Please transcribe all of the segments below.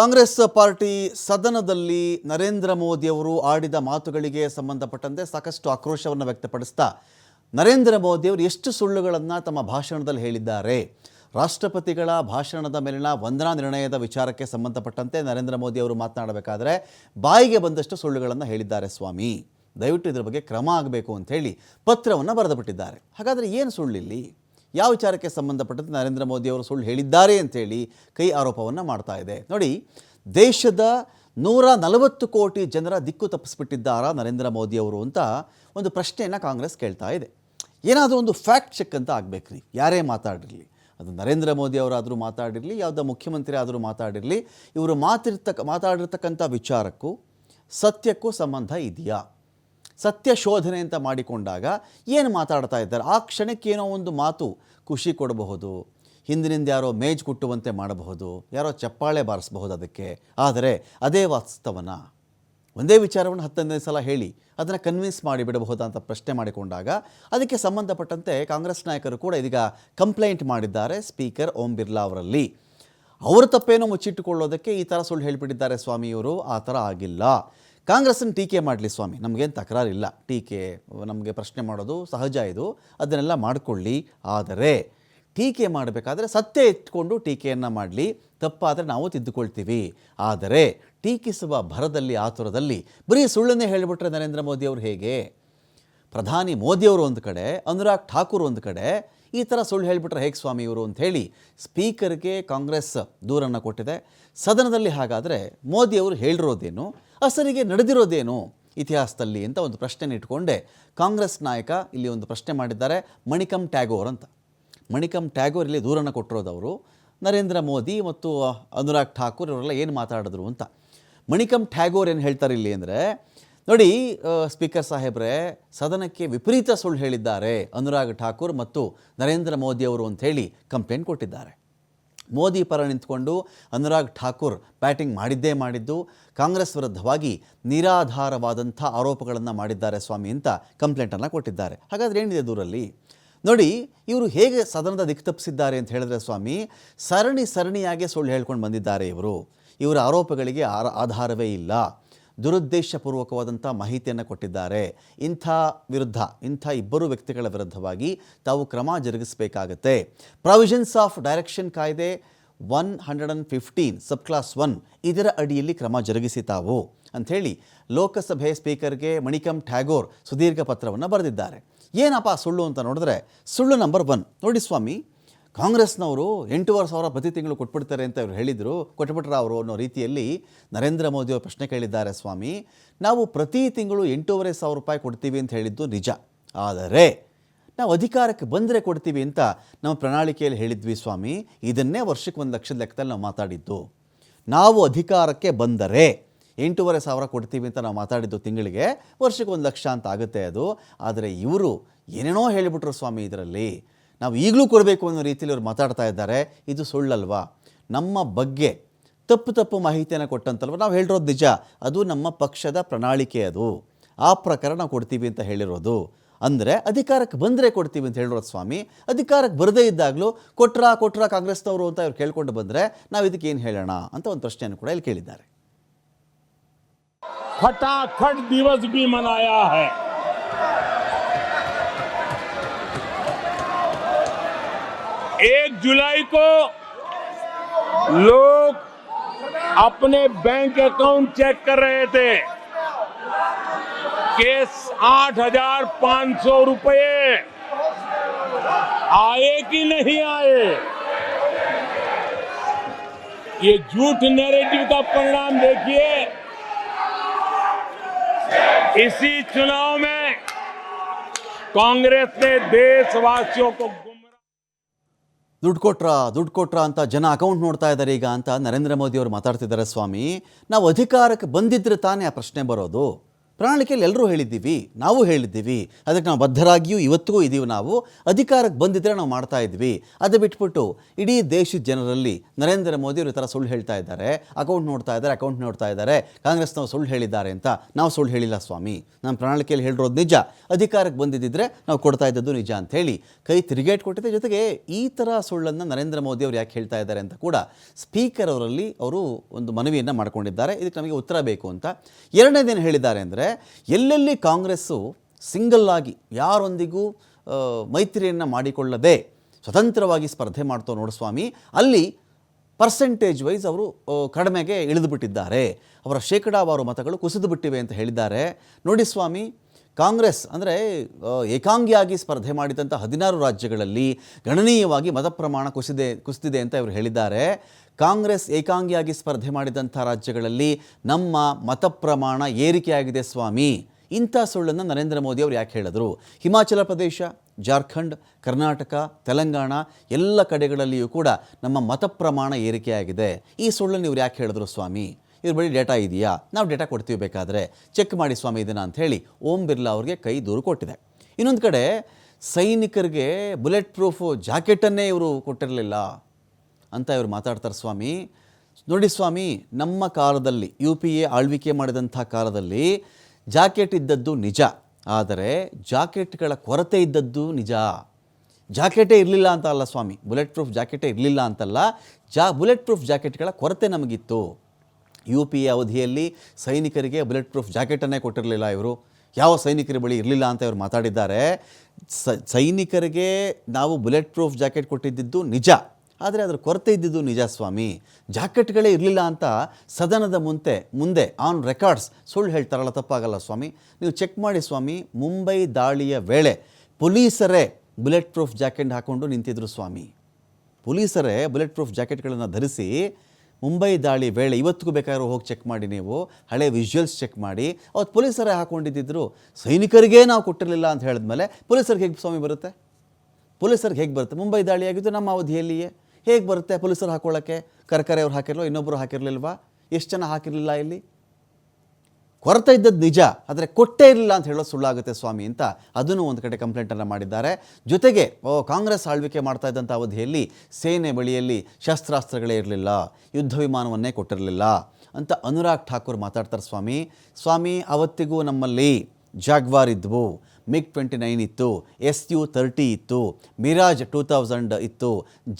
Congress party ಸದನದಲ್ಲಿ ನರೇಂದ್ರ ಮೋದಿಯವರು ಆಡಿದ ಮಾತುಗಳಿಗೆ ಸಂಬಂಧಪಟ್ಟಂತೆ ಸಾಕಷ್ಟು ಆಕ್ರೋಶವನ್ನು ವ್ಯಕ್ತಪಡಿಸ್ತಾ ನರೇಂದ್ರ ಮೋದಿಯವರು ಎಷ್ಟು ಸುಳ್ಳುಗಳನ್ನು ತಮ್ಮ ಭಾಷಣದಲ್ಲಿ ಹೇಳಿದ್ದಾರೆ. ರಾಷ್ಟ್ರಪತಿಗಳ ಭಾಷಣದ ಮೇಲಿನ ವಂದನಾ ನಿರ್ಣಯದ ವಿಚಾರಕ್ಕೆ ಸಂಬಂಧಪಟ್ಟಂತೆ ನರೇಂದ್ರ ಮೋದಿ ಅವರು ಮಾತನಾಡಬೇಕಾದ್ರೆ ಬಾಯಿಗೆ ಬಂದಷ್ಟು ಸುಳ್ಳುಗಳನ್ನು ಹೇಳಿದ್ದಾರೆ ಸ್ವಾಮಿ. ದಯವಿಟ್ಟು ಇದರ ಬಗ್ಗೆ ಕ್ರಮ ಆಗಬೇಕು ಅಂತ ಹೇಳಿ ಪತ್ರವನ್ನು ಬರೆದುಬಿಟ್ಟಿದ್ದಾರೆ ಹಾಗಾದರೆ ಏನು ಸುಳ್ಳಿಲ್ಲಿ? ಯಾವ ವಿಚಾರಕ್ಕೆ ಸಂಬಂಧಪಟ್ಟಂತೆ ನರೇಂದ್ರ ಮೋದಿ ಅವರು ಸುಳ್ಳು ಹೇಳಿದ್ದಾರೆ ಅಂತೇಳಿ ಕೈ ಆರೋಪವನ್ನು ಮಾಡ್ತಾ ಇದೆ. ನೋಡಿ, ದೇಶದ ನೂರ ನಲವತ್ತು ಕೋಟಿ ಜನರ ದಿಕ್ಕು ತಪ್ಪಿಸ್ಬಿಟ್ಟಿದ್ದಾರಾ ನರೇಂದ್ರ ಮೋದಿ ಅವರು ಅಂತ ಒಂದು ಪ್ರಶ್ನೆಯನ್ನು ಕಾಂಗ್ರೆಸ್ ಕೇಳ್ತಾ ಇದೆ. ಏನಾದರೂ ಒಂದು ಫ್ಯಾಕ್ಟ್ ಚೆಕ್ ಅಂತ ಆಗಬೇಕ್ರಿ. ಯಾರೇ ಮಾತಾಡಿರಲಿ. ಅದು ನರೇಂದ್ರ ಮೋದಿ ಅವರಾದರೂ ಮಾತಾಡಿರಲಿ, ಯಾವುದೋ ಮುಖ್ಯಮಂತ್ರಿ ಆದರೂ ಮಾತಾಡಿರಲಿ, ಇವರು ಮಾತಿರ್ತಕ್ಕ, ಮಾತಾಡಿರ್ತಕ್ಕಂಥ ವಿಚಾರಕ್ಕೂ ಸತ್ಯಕ್ಕೂ ಸಂಬಂಧ ಇದೆಯಾ? ಸತ್ಯ ಶೋಧನೆ ಅಂತ ಮಾಡಿಕೊಂಡಾಗ ಏನು ಮಾತಾಡ್ತಾ ಇದ್ದಾರೆ? ಆ ಕ್ಷಣಕ್ಕೇನೋ ಒಂದು ಮಾತು ಖುಷಿ ಕೊಡಬಹುದು. ಹಿಂದಿನಿಂದ ಯಾರೋ ಮೇಜ್ ಕುಟ್ಟುವಂತೆ ಮಾಡಬಹುದು. ಯಾರೋ ಚಪ್ಪಾಳೆ ಬಾರಿಸಬಹುದು ಅದಕ್ಕೆ. ಆದರೆ ಅದೇ ವಾಸ್ತವನ. ಒಂದೇ ವಿಚಾರವನ್ನು ಹತ್ತೊಂದನೇ ಸಲ ಹೇಳಿ, ಅದನ್ನು ಕನ್ವಿನ್ಸ್ ಮಾಡಿಬಿಡಬಹುದಾ ಅಂತ ಪ್ರಶ್ನೆ ಮಾಡಿಕೊಂಡಾಗ ಅದಕ್ಕೆ ಸಂಬಂಧಪಟ್ಟಂತೆ ಕಾಂಗ್ರೆಸ್ ನಾಯಕರು ಕೂಡ ಇದೀಗ ಕಂಪ್ಲೇಂಟ್ ಮಾಡಿದ್ದಾರೆ ಸ್ಪೀಕರ್ ಓಂ ಬಿರ್ಲಾ ಅವರಲ್ಲಿ. ಅವರು ತಪ್ಪೇನೋ ಮುಚ್ಚಿಟ್ಟುಕೊಳ್ಳೋದಕ್ಕೆ ಈ ಥರ ಸುಳ್ಳು ಹೇಳಿಬಿಟ್ಟಿದ್ದಾರೆ ಸ್ವಾಮಿಯವರು. ಆ ಥರ ಆಗಿಲ್ಲ. ಕಾಂಗ್ರೆಸ್ಸನ್ನು ಟೀಕೆ ಮಾಡಲಿ ಸ್ವಾಮಿ. ನಮಗೇನು ತಕರಾರಿಲ್ಲ. ಟೀಕೆ, ನಮಗೆ ಪ್ರಶ್ನೆ ಮಾಡೋದು ಸಹಜ ಇದು. ಅದನ್ನೆಲ್ಲ ಮಾಡಿಕೊಳ್ಳಿ. ಆದರೆ ಟೀಕೆ ಮಾಡಬೇಕಾದ್ರೆ ಸತ್ಯ ಇಟ್ಕೊಂಡು ಟೀಕೆಯನ್ನು ಮಾಡಲಿ. ತಪ್ಪಾದರೆ ನಾವು ತಿದ್ದುಕೊಳ್ತೀವಿ. ಆದರೆ ಟೀಕಿಸುವ ಭರದಲ್ಲಿ, ಆತುರದಲ್ಲಿ ಬರೀ ಸುಳ್ಳನ್ನೇ ಹೇಳಿಬಿಟ್ರೆ ನರೇಂದ್ರ ಮೋದಿ ಅವರು ಹೇಗೆ? ಪ್ರಧಾನಿ ಮೋದಿಯವರು ಒಂದು ಕಡೆ, ಅನುರಾಗ್ ಠಾಕೂರ್ ಒಂದು ಕಡೆ ಈ ಥರ ಸುಳ್ಳು ಹೇಳಿಬಿಟ್ರೆ ಹೇಗೆ ಸ್ವಾಮಿ ಇವರು ಅಂತ ಹೇಳಿ ಸ್ಪೀಕರ್ಗೆ ಕಾಂಗ್ರೆಸ್ ದೂರನ್ನು ಕೊಟ್ಟಿದೆ. ಸದನದಲ್ಲಿ ಹಾಗಾದರೆ ಮೋದಿಯವರು ಹೇಳಿರೋದೇನು? ಅಸರಿಗೆ ನಡೆದಿರೋದೇನು ಇತಿಹಾಸದಲ್ಲಿ ಅಂತ ಒಂದು ಪ್ರಶ್ನೆ ಇಟ್ಕೊಂಡೆ. ಕಾಂಗ್ರೆಸ್ ನಾಯಕ ಇಲ್ಲಿ ಒಂದು ಪ್ರಶ್ನೆ ಮಾಡಿದ್ದಾರೆ, ಮಣಿಕಂ ಟ್ಯಾಗೋರ್ ಅಂತ. ಮಣಿಕಂ ಟ್ಯಾಗೋರ್ ಇಲ್ಲಿ ದೂರನ್ನು ಕೊಟ್ಟಿರೋದವರು ನರೇಂದ್ರ ಮೋದಿ ಮತ್ತು ಅನುರಾಗ್ ಠಾಕೂರ್ ಇವರೆಲ್ಲ ಏನು ಮಾತಾಡಿದ್ರು ಅಂತ. ಮಣಿಕಂ ಟ್ಯಾಗೋರ್ ಏನು ಹೇಳ್ತಾರೆ ಇಲ್ಲಿ ಅಂದರೆ, ನೋಡಿ ಸ್ಪೀಕರ್ ಸಾಹೇಬ್ರೇ, ಸದನಕ್ಕೆ ವಿಪರೀತ ಸುಳ್ಳು ಹೇಳಿದ್ದಾರೆ ಅನುರಾಗ್ ಠಾಕೂರ್ ಮತ್ತು ನರೇಂದ್ರ ಮೋದಿ ಅವರು ಅಂತ ಹೇಳಿ ಕಂಪ್ಲೇಂಟ್ ಕೊಟ್ಟಿದ್ದಾರೆ. ಮೋದಿ ಪರ ನಿಂತ್ಕೊಂಡು ಅನುರಾಗ್ ಠಾಕೂರ್ ಬ್ಯಾಟಿಂಗ್ ಮಾಡಿದ್ದೇ ಮಾಡಿದ್ದು, ಕಾಂಗ್ರೆಸ್ ವಿರುದ್ಧವಾಗಿ ನಿರಾಧಾರವಾದಂಥ ಆರೋಪಗಳನ್ನು ಮಾಡಿದ್ದಾರೆ ಸ್ವಾಮಿ ಅಂತ ಕಂಪ್ಲೇಂಟನ್ನು ಕೊಟ್ಟಿದ್ದಾರೆ. ಹಾಗಾದ್ರೆ ಏನಿದೆ ದೂರಲ್ಲಿ? ನೋಡಿ, ಇವರು ಹೇಗೆ ಸದನದ ದಿಕ್ಕು ತಪ್ಪಿಸಿದ್ದಾರೆ ಅಂತ ಹೇಳಿದ್ರೆ ಸ್ವಾಮಿ, ಸರಣಿ ಸರಣಿಯಾಗಿ ಸುಳ್ಳು ಹೇಳ್ಕೊಂಡು ಬಂದಿದ್ದಾರೆ ಇವರು. ಇವರ ಆರೋಪಗಳಿಗೆ ಆರ, ಆಧಾರವೇ ಇಲ್ಲ. ದುರುದ್ದೇಶಪೂರ್ವಕವಾದಂಥ ಮಾಹಿತಿಯನ್ನು ಕೊಟ್ಟಿದ್ದಾರೆ. ಇಂಥ ವಿರುದ್ಧ, ಇಂಥ ಇಬ್ಬರು ವ್ಯಕ್ತಿಗಳ ವಿರುದ್ಧವಾಗಿ ತಾವು ಕ್ರಮ ಜರುಗಿಸಬೇಕಾಗತ್ತೆ. ಪ್ರಾವಿಷನ್ಸ್ ಆಫ್ ಡೈರೆಕ್ಷನ್ ಕಾಯ್ದೆ one hundred and fifteen sub clause one ಇದರ ಅಡಿಯಲ್ಲಿ ಕ್ರಮ ಜರುಗಿಸಿ ತಾವು ಅಂಥೇಳಿ ಲೋಕಸಭೆ ಸ್ಪೀಕರ್ಗೆ ಮಣಿಕಂ ಟ್ಯಾಗೋರ್ ಸುದೀರ್ಘ ಪತ್ರವನ್ನು ಬರೆದಿದ್ದಾರೆ. ಏನಪ್ಪ ಸುಳ್ಳು ಅಂತ ನೋಡಿದ್ರೆ ಸುಳ್ಳು ನಂಬರ್ ಒನ್ ನೋಡಿ ಸ್ವಾಮಿ ಕಾಂಗ್ರೆಸ್ನವರು ಎಂಟೂವರೆ ಸಾವಿರ ಪ್ರತಿ ತಿಂಗಳು ಕೊಟ್ಬಿಡ್ತಾರೆ ಅಂತ ಇವರು ಹೇಳಿದರು. ಕೊಟ್ಬಿಟ್ರ ಅವರು ಅನ್ನೋ ರೀತಿಯಲ್ಲಿ ನರೇಂದ್ರ ಮೋದಿ ಅವರು ಪ್ರಶ್ನೆ ಕೇಳಿದ್ದಾರೆ ಸ್ವಾಮಿ. ನಾವು ಪ್ರತಿ ತಿಂಗಳು ಎಂಟೂವರೆ ಸಾವಿರ ರೂಪಾಯಿ ಕೊಡ್ತೀವಿ ಅಂತ ಹೇಳಿದ್ದು ನಿಜ. ಆದರೆ ನಾವು ಅಧಿಕಾರಕ್ಕೆ ಬಂದರೆ ಕೊಡ್ತೀವಿ ಅಂತ ನಮ್ಮ ಪ್ರಣಾಳಿಕೆಯಲ್ಲಿ ಹೇಳಿದ್ವಿ ಸ್ವಾಮಿ. ಇದನ್ನೇ ವರ್ಷಕ್ಕೆ ಒಂದು ಲಕ್ಷದ ಲೆಕ್ಕದಲ್ಲಿ ನಾವು ಮಾತಾಡಿದ್ದು. ನಾವು ಅಧಿಕಾರಕ್ಕೆ ಬಂದರೆ ಎಂಟೂವರೆ ಸಾವಿರ ಕೊಡ್ತೀವಿ ಅಂತ ನಾವು ಮಾತಾಡಿದ್ದು ತಿಂಗಳಿಗೆ ವರ್ಷಕ್ಕೆ ಒಂದು ಲಕ್ಷ ಅಂತ ಆಗುತ್ತೆ ಅದು. ಆದರೆ ಇವರು ಏನೇನೋ ಹೇಳಿಬಿಟ್ರು ಸ್ವಾಮಿ ಇದರಲ್ಲಿ. ನಾವು ಈಗಲೂ ಕೊಡಬೇಕು ಅನ್ನೋ ರೀತಿಯಲ್ಲಿ ಅವರು ಮಾತಾಡ್ತಾ ಇದ್ದಾರೆ, ಇದು ಸುಳ್ಳಲ್ವಾ? ನಮ್ಮ ಬಗ್ಗೆ ತಪ್ಪು ತಪ್ಪು ಮಾಹಿತಿಯನ್ನು ಕೊಟ್ಟಂತಲ್ವ? ನಾವು ಹೇಳಿರೋದು ನಿಜ. ಅದು ನಮ್ಮ ಪಕ್ಷದ ಪ್ರಣಾಳಿಕೆ ಅದು. ಆ ಪ್ರಕಾರ ನಾವು ಕೊಡ್ತೀವಿ ಅಂತ ಹೇಳಿರೋದು. ಅಂದರೆ ಅಧಿಕಾರಕ್ಕೆ ಬಂದರೆ ಕೊಡ್ತೀವಿ ಅಂತ ಹೇಳಿರೋದು ಸ್ವಾಮಿ. ಅಧಿಕಾರಕ್ಕೆ ಬರದೇ ಇದ್ದಾಗಲೂ ಕೊಟ್ರ ಕೊಟ್ರ ಕಾಂಗ್ರೆಸ್ನವರು ಅಂತ ಇವ್ರು ಕೇಳ್ಕೊಂಡು ಬಂದರೆ ನಾವು ಇದಕ್ಕೆ ಏನು ಹೇಳೋಣ ಅಂತ ಒಂದು ಪ್ರಶ್ನೆಯನ್ನು ಕೂಡ ಇಲ್ಲಿ ಕೇಳಿದ್ದಾರೆ. ಫಟಾಫಟ್ ದಿವಸ ಬಿ ಮನಾಯ ಹೈ एक जुलाई को लोग अपने बैंक अकाउंट चेक कर रहे थे। कि आठ हज़ार पाँच सौ रुपये। आए कि नहीं आए? ये झूठ नैरेटिव का परिणाम देखिए। इसी चुनाव में कांग्रेस ने देशवासियों को ದುಡ್ಡು ಕೊಟ್ರಾ, ದುಡ್ಡು ಕೊಟ್ರ ಅಂತ ಜನ ಅಕೌಂಟ್ ನೋಡ್ತಾ ಇದ್ದಾರೆ ಈಗ ಅಂತ ನರೇಂದ್ರ ಮೋದಿ ಅವರು ಮಾತಾಡ್ತಿದ್ದಾರೆ ಸ್ವಾಮಿ. ನಾವು ಅಧಿಕಾರಕ್ಕೆ ಬಂದಿದ್ರೆ ತಾನೇ ಆ ಪ್ರಶ್ನೆ ಬರೋದು. ಪ್ರಣಾಳಿಕೆಯಲ್ಲಿ ಎಲ್ಲರೂ ಹೇಳಿದ್ದೀವಿ, ನಾವು ಹೇಳಿದ್ದೀವಿ, ಅದಕ್ಕೆ ನಾವು ಬದ್ಧರಾಗಿಯೂ ಇವತ್ತಿಗೂ ಇದ್ದೀವಿ ನಾವು, ಅಧಿಕಾರಕ್ಕೆ ಬಂದಿದ್ದರೆ ನಾವು ಮಾಡ್ತಾ ಇದ್ವಿ ಅದು ಬಿಟ್ಬಿಟ್ಟು ಇಡೀ ದೇಶದ ಜನರಲ್ಲಿ ನರೇಂದ್ರ ಮೋದಿ ಅವರು ಈ ಥರ ಸುಳ್ಳು ಹೇಳ್ತಾ ಇದ್ದಾರೆ ಅಕೌಂಟ್ ನೋಡ್ತಾ ಇದ್ದಾರೆ ಅಕೌಂಟ್ ನೋಡ್ತಾ ಇದ್ದಾರೆ, ಕಾಂಗ್ರೆಸ್ನವ್ರು ಸುಳ್ಳು ಹೇಳಿದ್ದಾರೆ ಅಂತ ನಾವು ಸುಳ್ಳು ಹೇಳಿಲ್ಲ ಸ್ವಾಮಿ. ನಮ್ಮ ಪ್ರಣಾಳಿಕೆಯಲ್ಲಿ ಹೇಳಿರೋದು ನಿಜ, ಅಧಿಕಾರಕ್ಕೆ ಬಂದಿದ್ದಿದ್ರೆ ನಾವು ಕೊಡ್ತಾ ಇದ್ದದ್ದು ನಿಜ ಅಂತ ಹೇಳಿ ಕೈ ತಿರುಗೇಟ್ ಕೊಟ್ಟಿದೆ ಜೊತೆಗೆ ಈ ಥರ ಸುಳ್ಳನ್ನು ನರೇಂದ್ರ ಮೋದಿ ಅವರು ಯಾಕೆ ಹೇಳ್ತಾ ಇದ್ದಾರೆ ಅಂತ ಕೂಡ ಸ್ಪೀಕರ್ ಅವರಲ್ಲಿ ಅವರು ಒಂದು ಮನವಿಯನ್ನು ಮಾಡ್ಕೊಂಡಿದ್ದಾರೆ. ಇದಕ್ಕೆ ನಮಗೆ ಉತ್ತರ ಬೇಕು ಅಂತ. ಎರಡನೇದೇನು ಹೇಳಿದ್ದಾರೆ ಅಂದರೆ ಎಲ್ಲೆಲ್ಲಿ ಕಾಂಗ್ರೆಸ್ಸು ಸಿಂಗಲ್ ಆಗಿ ಯಾರೊಂದಿಗೂ ಮೈತ್ರಿಯನ್ನು ಮಾಡಿಕೊಳ್ಳದೆ ಸ್ವತಂತ್ರವಾಗಿ ಸ್ಪರ್ಧೆ ಮಾಡ್ತೋ ನೋಡಸ್ವಾಮಿ ಅಲ್ಲಿ ಪರ್ಸೆಂಟೇಜ್ ವೈಸ್ ಅವರು ಕಡಿಮೆಗೆ ಇಳಿದು ಬಿಟ್ಟಿದ್ದಾರೆ ಅವರ ಶೇಕಡಾವಾರು ಮತಗಳು ಕುಸಿದು ಬಿಟ್ಟಿವೆ ಅಂತ ಹೇಳಿದ್ದಾರೆ. ನೋಡಿ ಸ್ವಾಮಿ ಕಾಂಗ್ರೆಸ್ ಅಂದರೆ ಏಕಾಂಗಿಯಾಗಿ ಸ್ಪರ್ಧೆ ಮಾಡಿದಂಥ ಹದಿನಾರು ರಾಜ್ಯಗಳಲ್ಲಿ ಗಣನೀಯವಾಗಿ ಮತ ಪ್ರಮಾಣ ಕುಸಿದೆ, ಕುಸಿದಿದೆ ಅಂತ ಇವರು ಹೇಳಿದ್ದಾರೆ. ಕಾಂಗ್ರೆಸ್ ಏಕಾಂಗಿಯಾಗಿ ಸ್ಪರ್ಧೆ ಮಾಡಿದಂಥ ರಾಜ್ಯಗಳಲ್ಲಿ ನಮ್ಮ ಮತ ಪ್ರಮಾಣ ಏರಿಕೆಯಾಗಿದೆ ಸ್ವಾಮಿ. ಇಂಥ ಸುಳ್ಳನ್ನು ನರೇಂದ್ರ ಮೋದಿ ಅವರು ಯಾಕೆ ಹೇಳಿದ್ರು? ಹಿಮಾಚಲ ಪ್ರದೇಶ, ಜಾರ್ಖಂಡ್, ಕರ್ನಾಟಕ, ತೆಲಂಗಾಣ ಎಲ್ಲ ಕಡೆಗಳಲ್ಲಿಯೂ ಕೂಡ ನಮ್ಮ ಮತ ಪ್ರಮಾಣ ಏರಿಕೆಯಾಗಿದೆ. ಈ ಸುಳ್ಳನ್ನು ಇವರು ಯಾಕೆ ಹೇಳಿದ್ರು ಸ್ವಾಮಿ? ಇವ್ರ ಬಳಿ ಡೇಟಾ ಇದೆಯಾ? ನಾವು ಡೇಟಾ ಕೊಡ್ತೀವಿ ಬೇಕಾದರೆ ಚೆಕ್ ಮಾಡಿ ಸ್ವಾಮಿ ಇದನ್ನು ಅಂತ ಹೇಳಿ ಓಂ ಬಿರ್ಲಾ ಅವ್ರಿಗೆ ಕೈ ದೂರು ಕೊಟ್ಟಿದೆ. ಇನ್ನೊಂದು ಕಡೆ ಸೈನಿಕರಿಗೆ ಬುಲೆಟ್ ಪ್ರೂಫ್ ಜಾಕೆಟನ್ನೇ ಇವರು ಕೊಟ್ಟಿರಲಿಲ್ಲ ಅಂತ ಇವರು ಮಾತಾಡ್ತಾರೆ ಸ್ವಾಮಿ. ನೋಡಿ ಸ್ವಾಮಿ, ನಮ್ಮ ಕಾಲದಲ್ಲಿ ಯು ಪಿ ಎ ಆಳ್ವಿಕೆ ಮಾಡಿದಂಥ ಕಾಲದಲ್ಲಿ ಜಾಕೆಟ್ ಇದ್ದದ್ದು ನಿಜ. ಆದರೆ ಜಾಕೆಟ್ಗಳ ಕೊರತೆ ಇದ್ದದ್ದು ನಿಜ. ಜಾಕೆಟೇ ಇರಲಿಲ್ಲ ಅಂತ ಅಲ್ಲ ಸ್ವಾಮಿ. ಬುಲೆಟ್ ಪ್ರೂಫ್ ಜಾಕೆಟೇ ಇರಲಿಲ್ಲ ಅಂತಲ್ಲ, ಜಾ ಬುಲೆಟ್ ಪ್ರೂಫ್ ಜಾಕೆಟ್ಗಳ ಕೊರತೆ ನಮಗಿತ್ತು. ಯು ಪಿ ಎ ಅವಧಿಯಲ್ಲಿ ಸೈನಿಕರಿಗೆ ಬುಲೆಟ್ ಪ್ರೂಫ್ ಜಾಕೆಟನ್ನೇ ಕೊಟ್ಟಿರಲಿಲ್ಲ ಇವರು. ಯಾವ ಸೈನಿಕರ ಬಳಿ ಇರಲಿಲ್ಲ ಅಂತ ಇವರು ಮಾತಾಡಿದ್ದಾರೆ. ಸೈನಿಕರಿಗೆ ನಾವು ಬುಲೆಟ್ ಪ್ರೂಫ್ ಜಾಕೆಟ್ ಕೊಟ್ಟಿದ್ದಿದ್ದು ನಿಜ. ಆದರೆ ಅದರ ಕೊರತೆ ಇದ್ದಿದ್ದು ನಿಜ ಸ್ವಾಮಿ. ಜಾಕೆಟ್ಗಳೇ ಇರಲಿಲ್ಲ ಅಂತ ಸದನದ ಮುಂದೆ ಮುಂದೆ ಆನ್ ರೆಕಾರ್ಡ್ಸ್ ಸುಳ್ಳು ಹೇಳ್ತಾರಲ್ಲ, ತಪ್ಪಾಗಲ್ಲ ಸ್ವಾಮಿ. ನೀವು ಚೆಕ್ ಮಾಡಿ ಸ್ವಾಮಿ, ಮುಂಬೈ ದಾಳಿಯ ವೇಳೆ ಪೊಲೀಸರೇ ಬುಲೆಟ್ ಪ್ರೂಫ್ ಜಾಕೆಟ್ ಹಾಕ್ಕೊಂಡು ನಿಂತಿದ್ರು ಸ್ವಾಮಿ. ಪೊಲೀಸರೇ ಬುಲೆಟ್ ಪ್ರೂಫ್ ಜಾಕೆಟ್ಗಳನ್ನು ಧರಿಸಿ ಮುಂಬೈ ದಾಳಿ ವೇಳೆ ಇವತ್ತಿಗೂ ಬೇಕಾದ್ರೂ ಹೋಗಿ ಚೆಕ್ ಮಾಡಿ ನೀವು, ಹಳೆ ವಿಜುವಲ್ಸ್ ಚೆಕ್ ಮಾಡಿ. ಅವತ್ತು ಪೊಲೀಸರೇ ಹಾಕೊಂಡಿದ್ದಿದ್ರು, ಸೈನಿಕರಿಗೇ ನಾವು ಕೊಟ್ಟಿರಲಿಲ್ಲ ಅಂತ ಹೇಳಿದ್ಮೇಲೆ ಪೊಲೀಸರಿಗೆ ಹೇಗೆ ಸ್ವಾಮಿ ಬರುತ್ತೆ? ಪೊಲೀಸರಿಗೆ ಹೇಗೆ ಬರುತ್ತೆ? ಮುಂಬೈ ದಾಳಿ ಆಗಿದ್ದು ನಮ್ಮ ಅವಧಿಯಲ್ಲಿಯೇ. ಹೇಗೆ ಬರುತ್ತೆ ಪೊಲೀಸರು ಹಾಕೊಳ್ಳೋಕ್ಕೆ? ಕರ್ಕರೆ ಅವ್ರು ಇನ್ನೊಬ್ಬರು ಹಾಕಿರಲಿಲ್ವಾ? ಎಷ್ಟು ಜನ ಹಾಕಿರಲಿಲ್ಲ ಇಲ್ಲಿ? ಕೊರತೆ ಇದ್ದದ್ದು ನಿಜ, ಆದರೆ ಕೊಟ್ಟೇ ಇರಲಿಲ್ಲ ಅಂತ ಹೇಳೋದು ಸುಳ್ಳಾಗುತ್ತೆ ಸ್ವಾಮಿ ಅಂತ ಅದನ್ನು ಒಂದು ಕಡೆ ಕಂಪ್ಲೇಂಟನ್ನು ಮಾಡಿದ್ದಾರೆ. ಜೊತೆಗೆ ಕಾಂಗ್ರೆಸ್ ಆಳ್ವಿಕೆ ಮಾಡ್ತಾ ಇದ್ದಂಥ ಅವಧಿಯಲ್ಲಿ ಸೇನೆ ಬಳಿಯಲ್ಲಿ ಶಸ್ತ್ರಾಸ್ತ್ರಗಳೇ ಇರಲಿಲ್ಲ, ಯುದ್ಧ ವಿಮಾನವನ್ನೇ ಕೊಟ್ಟಿರಲಿಲ್ಲ ಅಂತ ಅನುರಾಗ್ ಠಾಕೂರ್ ಮಾತಾಡ್ತಾರೆ ಸ್ವಾಮಿ. ಸ್ವಾಮಿ, ಅವತ್ತಿಗೂ ನಮ್ಮಲ್ಲಿ ಜಾಗ್ವಾರ್ ಇದ್ವು. ಮಿಗ್ ಟ್ವೆಂಟಿ ನೈನ್ ಇತ್ತು ಎಸ್ ಯು ತರ್ಟಿ ಇತ್ತು ಮಿರಾಜ್ ಟೂ ತೌಸಂಡ್ ಇತ್ತು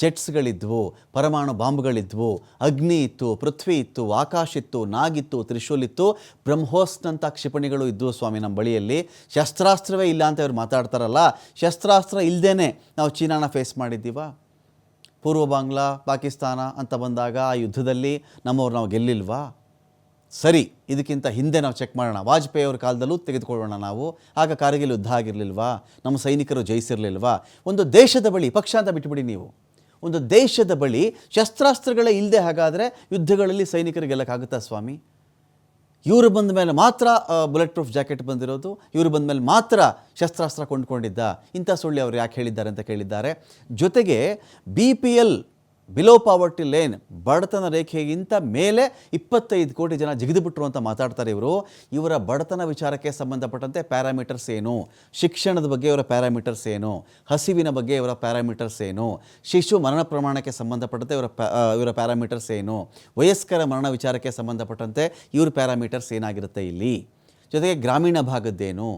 ಜೆಟ್ಸ್ಗಳಿದ್ವು ಪರಮಾಣು ಬಾಂಬ್ಗಳಿದ್ವು, ಅಗ್ನಿ ಇತ್ತು, ಪೃಥ್ವಿ ಇತ್ತು, ಆಕಾಶ್ ಇತ್ತು ನಾಗಿತ್ತು ತ್ರಿಶೂಲ್ ಇತ್ತು ಬ್ರಹ್ಮೋಸ್ನಂಥ ಕ್ಷಿಪಣಿಗಳು ಇದ್ವು ಸ್ವಾಮಿ ನಮ್ಮ ಬಳಿಯಲ್ಲಿ. ಶಸ್ತ್ರಾಸ್ತ್ರವೇ ಇಲ್ಲ ಅಂತ ಇವ್ರು ಮಾತಾಡ್ತಾರಲ್ಲ, ಶಸ್ತ್ರಾಸ್ತ್ರ ಇಲ್ಲದೇ ನಾವು ಚೀನಾನ ಫೇಸ್ ಮಾಡಿದ್ದೀವ? ಪೂರ್ವ ಬಾಂಗ್ಲಾ, ಪಾಕಿಸ್ತಾನ ಅಂತ ಬಂದಾಗ ಆ ಯುದ್ಧದಲ್ಲಿ ನಮ್ಮವ್ರು ನಾವು ಗೆಲ್ಲಿಲ್ವಾ? ಸರಿ, ಇದಕ್ಕಿಂತ ಹಿಂದೆ ನಾವು ಚೆಕ್ ಮಾಡೋಣ. ವಾಜಪೇಯಿ ಅವ್ರ ಕಾಲದಲ್ಲೂ ತೆಗೆದುಕೊಳ್ಳೋಣ ನಾವು. ಆಗ ಕಾರ್ಗಿಲ್ ಯುದ್ಧ ಆಗಿರಲಿಲ್ವಾ? ನಮ್ಮ ಸೈನಿಕರು ಜಯಿಸಿರಲಿಲ್ವಾ? ಒಂದು ದೇಶದ ಬಳಿ, ಪಕ್ಷ ಅಂತ ಬಿಟ್ಬಿಡಿ ನೀವು. ಒಂದು ದೇಶದ ಬಳಿ ಶಸ್ತ್ರಾಸ್ತ್ರಗಳೇ ಇಲ್ಲದೆ ಹಾಗಾದರೆ ಯುದ್ಧಗಳಲ್ಲಿ ಸೈನಿಕರು ಗೆಲ್ಲಕ್ಕಾಗುತ್ತಾ ಸ್ವಾಮಿ? ಇವರು ಬಂದ ಮೇಲೆ ಮಾತ್ರ ಬುಲೆಟ್ ಪ್ರೂಫ್ ಜಾಕೆಟ್ ಬಂದಿರೋದು. ಇವರು ಬಂದ ಮೇಲೆ ಮಾತ್ರ ಶಸ್ತ್ರಾಸ್ತ್ರ ಕೊಂಡ್ಕೊಂಡಿದ್ದ. ಇಂಥ ಸುಳ್ಳಿ ಅವರು ಯಾಕೆ ಹೇಳಿದ್ದಾರೆ ಅಂತ ಕೇಳಿದ್ದಾರೆ? ಜೊತೆಗೆ B P L below poverty line ಬಡತನ ರೇಖೆಗಿಂತ ಮೇಲೆ ಇಪ್ಪತ್ತೈದು ಕೋಟಿ ಜನ ಜಿಗಿದುಬಿಟ್ರು ಅಂತ ಮಾತಾಡ್ತಾರೆ ಇವರು. ಇವರ ಬಡತನ ವಿಚಾರಕ್ಕೆ ಸಂಬಂಧಪಟ್ಟಂತೆ ಪ್ಯಾರಾಮೀಟರ್ಸ್ ಏನು? ಶಿಕ್ಷಣದ ಬಗ್ಗೆ ಇವರ ಪ್ಯಾರಾಮೀಟರ್ಸ್ ಏನು? ಹಸಿವಿನ ಬಗ್ಗೆ ಇವರ ಪ್ಯಾರಾಮೀಟರ್ಸ್ ಏನು? ಶಿಶು ಮರಣ ಪ್ರಮಾಣಕ್ಕೆ ಸಂಬಂಧಪಟ್ಟಂತೆ ಇವರ ಇವರ ಪ್ಯಾರಾಮೀಟರ್ಸ್ ಏನು? ವಯಸ್ಕರ ಮರಣ ವಿಚಾರಕ್ಕೆ ಸಂಬಂಧಪಟ್ಟಂತೆ ಇವ್ರ ಪ್ಯಾರಾಮೀಟರ್ಸ್ ಏನಾಗಿರುತ್ತೆ ಇಲ್ಲಿ? ಜೊತೆಗೆ ಗ್ರಾಮೀಣ ಭಾಗದ್ದೇನು?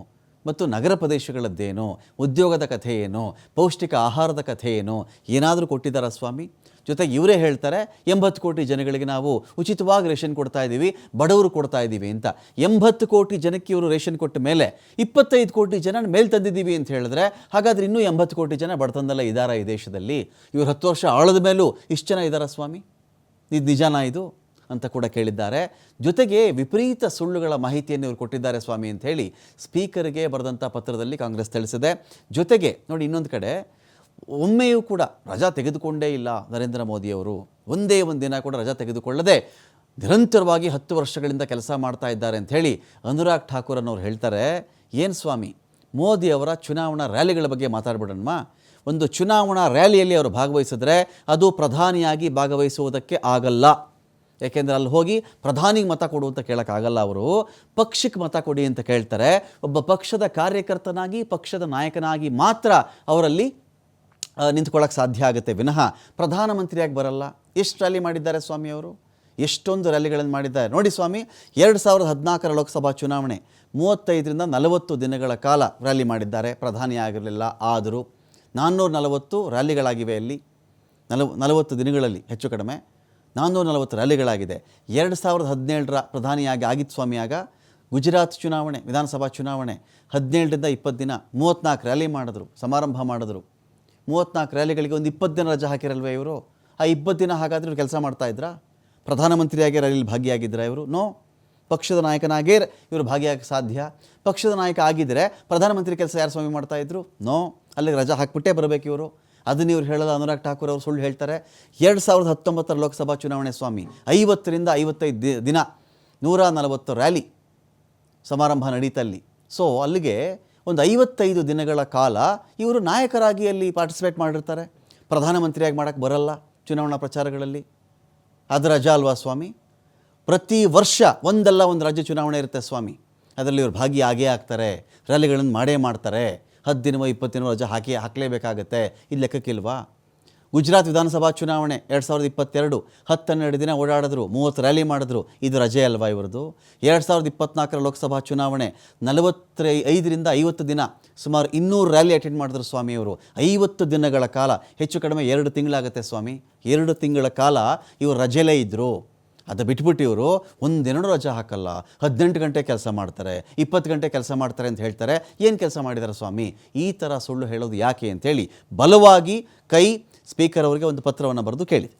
ಮತ್ತು ನಗರ ಪ್ರದೇಶಗಳದ್ದೇನು, ಉದ್ಯೋಗದ ಕಥೆ ಏನು ಪೌಷ್ಟಿಕ ಆಹಾರದ ಕಥೆ ಏನು ಏನಾದರೂ ಕೊಟ್ಟಿದ್ದಾರಾ ಸ್ವಾಮಿ? ಜೊತೆಗೆ ಇವರೇ ಹೇಳ್ತಾರೆ, ಎಂಬತ್ತು ಕೋಟಿ ಜನಗಳಿಗೆ ನಾವು ಉಚಿತವಾಗಿ ರೇಷನ್ ಕೊಡ್ತಾ ಇದ್ದೀವಿ, ಬಡವರು ಕೊಡ್ತಾ ಇದ್ದೀವಿ ಅಂತ. ಎಂಬತ್ತು ಕೋಟಿ ಜನಕ್ಕೆ ಇವರು ರೇಷನ್ ಕೊಟ್ಟ ಮೇಲೆ ಇಪ್ಪತ್ತೈದು ಕೋಟಿ ಜನ ಮೇಲೆ ತಂದಿದ್ದೀವಿ ಅಂತ ಹೇಳಿದ್ರೆ, ಹಾಗಾದ್ರೆ ಇನ್ನೂ ಎಂಬತ್ತು ಕೋಟಿ ಜನ ಬಡತನದಲ್ಲ ಇದ್ದಾರಾ ಈ ದೇಶದಲ್ಲಿ? ಇವರು ಹತ್ತು ವರ್ಷ ಆಳದ ಮೇಲೂ ಇಷ್ಟು ಜನ ಇದ್ದಾರಾ ಸ್ವಾಮಿ? ಇದು ನಿಜಾನಾ ಇದು? ಅಂತ ಕೂಡ ಕೇಳಿದ್ದಾರೆ. ಜೊತೆಗೆ ವಿಪರೀತ ಸುಳ್ಳುಗಳ ಮಾಹಿತಿಯನ್ನು ಇವರು ಕೊಟ್ಟಿದ್ದಾರೆ ಸ್ವಾಮಿ ಅಂತ ಹೇಳಿ ಸ್ಪೀಕರ್ಗೆ ಬರೆದಂಥ ಪತ್ರದಲ್ಲಿ ಕಾಂಗ್ರೆಸ್ ತಿಳಿಸಿದೆ. ಜೊತೆಗೆ ನೋಡಿ ಇನ್ನೊಂದು ಕಡೆ, ಒಮ್ಮೆಯೂ ಕೂಡ ರಜಾ ತೆಗೆದುಕೊಂಡೇ ಇಲ್ಲ ನರೇಂದ್ರ ಮೋದಿಯವರು ಒಂದೇ ಒಂದು ದಿನ ಕೂಡ ರಜಾ ತೆಗೆದುಕೊಳ್ಳದೆ ನಿರಂತರವಾಗಿ ಹತ್ತು ವರ್ಷಗಳಿಂದ ಕೆಲಸ ಮಾಡ್ತಾ ಇದ್ದಾರೆ ಅಂತ ಹೇಳಿ ಅನುರಾಗ್ ಠಾಕೂರ್ ಅನ್ನೋರು ಹೇಳ್ತಾರೆ. ಏನು ಸ್ವಾಮಿ, ಮೋದಿ ಅವರ ಚುನಾವಣಾ ರ್ಯಾಲಿಗಳ ಬಗ್ಗೆ ಮಾತಾಡ್ಬಿಡೋಣ ಒಂದು ಚುನಾವಣಾ ರ್ಯಾಲಿಯಲ್ಲಿ ಅವರು ಭಾಗವಹಿಸಿದ್ರೆ ಅದು ಪ್ರಧಾನಿಯಾಗಿ ಭಾಗವಹಿಸುವುದಕ್ಕೆ ಆಗಲ್ಲ. ಯಾಕೆಂದರೆ ಅಲ್ಲಿ ಹೋಗಿ ಪ್ರಧಾನಿಗೆ ಮತ ಕೊಡು ಅಂತ ಕೇಳೋಕ್ಕಾಗಲ್ಲ ಅವರು, ಪಕ್ಷಕ್ಕೆ ಮತ ಕೊಡಿ ಅಂತ ಕೇಳ್ತಾರೆ. ಒಬ್ಬ ಪಕ್ಷದ ಕಾರ್ಯಕರ್ತನಾಗಿ, ಪಕ್ಷದ ನಾಯಕನಾಗಿ ಮಾತ್ರ ಅವರಲ್ಲಿ ನಿಂತ್ಕೊಳ್ಳೋಕೆ ಸಾಧ್ಯ ಆಗುತ್ತೆ. ವಿನಃ ಪ್ರಧಾನಮಂತ್ರಿಯಾಗಿ ಬರಲ್ಲ. ಎಷ್ಟು ರ್ಯಾಲಿ ಮಾಡಿದ್ದಾರೆ ಸ್ವಾಮಿಯವರು ಎಷ್ಟೊಂದು ರ್ಯಾಲಿಗಳನ್ನು ಮಾಡಿದ್ದಾರೆ. ನೋಡಿ ಸ್ವಾಮಿ, ಎರಡು ಸಾವಿರದ ಹದಿನಾಲ್ಕರ ಲೋಕಸಭಾ ಚುನಾವಣೆ, ಮೂವತ್ತೈದರಿಂದ ನಲವತ್ತು ದಿನಗಳ ಕಾಲ ರ್ಯಾಲಿ ಮಾಡಿದ್ದಾರೆ. ಪ್ರಧಾನಿ ಆಗಿರಲಿಲ್ಲ, ಆದರೂ ನಾನ್ನೂರ ನಲವತ್ತು ರ್ಯಾಲಿಗಳಾಗಿವೆ ಅಲ್ಲಿ. ನಲವ, ನಲವತ್ತು ದಿನಗಳಲ್ಲಿ, ಹೆಚ್ಚು ಕಡಿಮೆ. ನಾನ್ನೂರ ನಲವತ್ತು ರ್ಯಾಲಿಗಳಾಗಿದೆ. ಎರಡು ಸಾವಿರದ ಹದಿನೇಳರ ಪ್ರಧಾನಿಯಾಗಿ ಆಗಿತ್ ಸ್ವಾಮಿಯಾಗ ಗುಜರಾತ್ ಚುನಾವಣೆ, ವಿಧಾನಸಭಾ ಚುನಾವಣೆ ಹದಿನೇಳರಿಂದ ಇಪ್ಪತ್ತು ದಿನ ಮೂವತ್ತ್ನಾಲ್ಕು ರ್ಯಾಲಿ ಮಾಡಿದ್ರು, ಸಮಾರಂಭ ಮಾಡಿದ್ರು. ಮೂವತ್ತ್ನಾಲ್ಕು ರ್ಯಾಲಿಗಳಿಗೆ ಒಂದು ಇಪ್ಪತ್ತು ದಿನ ರಜೆ ಹಾಕಿರಲ್ವೇ ಇವರು? ಆ ಇಪ್ಪತ್ತು ದಿನ ಹಾಗಾದರೆ ಇವ್ರು ಕೆಲಸ ಮಾಡ್ತಾಯಿದ್ರ ಪ್ರಧಾನಮಂತ್ರಿಯಾಗಿ ರ್ಯಾಲಿಲಿ ಭಾಗಿಯಾಗಿದ್ದರ ಇವರು? ನೋ. ಪಕ್ಷದ ನಾಯಕನಾಗೇ ಇವರು ಭಾಗಿಯಾಗಕ್ಕೆ ಸಾಧ್ಯ. ಪಕ್ಷದ ನಾಯಕ ಆಗಿದ್ದರೆ ಪ್ರಧಾನಮಂತ್ರಿ ಕೆಲಸ ಯಾರು ಸ್ವಾಮಿ ಮಾಡ್ತಾಯಿದ್ರು ನೋ. ಅಲ್ಲಿಗೆ ರಜಾ ಹಾಕ್ಬಿಟ್ಟೇ ಬರಬೇಕು ಇವರು. ಅದನ್ನ ಇವ್ರು ಹೇಳಲ್ಲ ಅನುರಾಗ್ ಠಾಕೂರ್ ಅವರು ಸುಳ್ಳು ಹೇಳ್ತಾರೆ. ಎರಡು ಸಾವಿರದ ಹತ್ತೊಂಬತ್ತರ ಲೋಕಸಭಾ ಚುನಾವಣೆ ಸ್ವಾಮಿ, ಐವತ್ತರಿಂದ ಐವತ್ತೈದು ದಿನ ನೂರ ನಲವತ್ತು ರ್ಯಾಲಿ ಸಮಾರಂಭ ನಡೀತಲ್ಲಿ ಸೊ ಅಲ್ಲಿಗೆ ಒಂದು ಐವತ್ತೈದು ದಿನಗಳ ಕಾಲ ಇವರು ನಾಯಕರಾಗಿ ಅಲ್ಲಿ ಪಾರ್ಟಿಸಿಪೇಟ್ ಮಾಡಿರ್ತಾರೆ. ಪ್ರಧಾನಮಂತ್ರಿಯಾಗಿ ಮಾಡೋಕ್ಕೆ ಬರಲ್ಲ ಚುನಾವಣಾ ಪ್ರಚಾರಗಳಲ್ಲಿ. ಅದು ರಜಾ ಅಲ್ವಾ ಸ್ವಾಮಿ? ಪ್ರತಿ ವರ್ಷ ಒಂದಲ್ಲ ಒಂದು ರಾಜ್ಯ ಚುನಾವಣೆ ಇರುತ್ತೆ ಸ್ವಾಮಿ. ಅದರಲ್ಲಿ ಇವರು ಆಗೇ ಆಗ್ತಾರೆ. ರ್ಯಾಲಿಗಳನ್ನು ಮಾಡೇ ಮಾಡ್ತಾರೆ. ಹತ್ತು ದಿನವೋ ಇಪ್ಪತ್ತು ದಿನವೋ ರಜೆ ಹಾಕಿ ಹಾಕಲೇಬೇಕಾಗತ್ತೆ. ಇದು ಲೆಕ್ಕಕ್ಕಿಲ್ವಾ? ಗುಜರಾತ್ ವಿಧಾನಸಭಾ ಚುನಾವಣೆ ಎರಡು ಸಾವಿರದ ಇಪ್ಪತ್ತೆರಡು ಹತ್ತೆರಡು ದಿನ ಓಡಾಡಿದ್ರು, ಮೂವತ್ತು ರ್ಯಾಲಿ ಮಾಡಿದ್ರು. ಇದು ರಜೆ ಅಲ್ವಾ ಇವರದು ಎರಡು ಸಾವಿರದ ಇಪ್ಪತ್ನಾಲ್ಕರ ಲೋಕಸಭಾ ಚುನಾವಣೆ ನಲವತ್ತೈ ಐದರಿಂದ ಐವತ್ತು ದಿನ ಸುಮಾರು ಇನ್ನೂರು ರ್ಯಾಲಿ ಅಟೆಂಡ್ ಮಾಡಿದ್ರು ಸ್ವಾಮಿಯವರು ಐವತ್ತು ದಿನಗಳ ಕಾಲ, ಹೆಚ್ಚು ಕಡಿಮೆ ಎರಡು ತಿಂಗಳಾಗುತ್ತೆ ಸ್ವಾಮಿ. ಎರಡು ತಿಂಗಳ ಕಾಲ ಇವರು ರಜೆಲೇ ಇದ್ದರು ಅದು ಬಿಟ್ಬಿಟ್ಟು ಇವರು ಒಂದೆರಡು ರಜೆ ಹಾಕಲ್ಲ. ಹದಿನೆಂಟು ಗಂಟೆ ಕೆಲಸ ಮಾಡ್ತಾರೆ, ಇಪ್ಪತ್ತು ಗಂಟೆ ಕೆಲಸ ಮಾಡ್ತಾರೆ ಅಂತ ಹೇಳ್ತಾರೆ. ಏನು ಕೆಲಸ ಮಾಡಿದ್ದಾರೆ ಸ್ವಾಮಿ? ಈ ಥರ ಸುಳ್ಳು ಹೇಳೋದು ಯಾಕೆ ಅಂತೇಳಿ ಬಲವಾಗಿ ಕೈ ಸ್ಪೀಕರ್ ಅವರಿಗೆ ಒಂದು ಪತ್ರವನ್ನು ಬರೆದು ಕೇಳಿದೆ.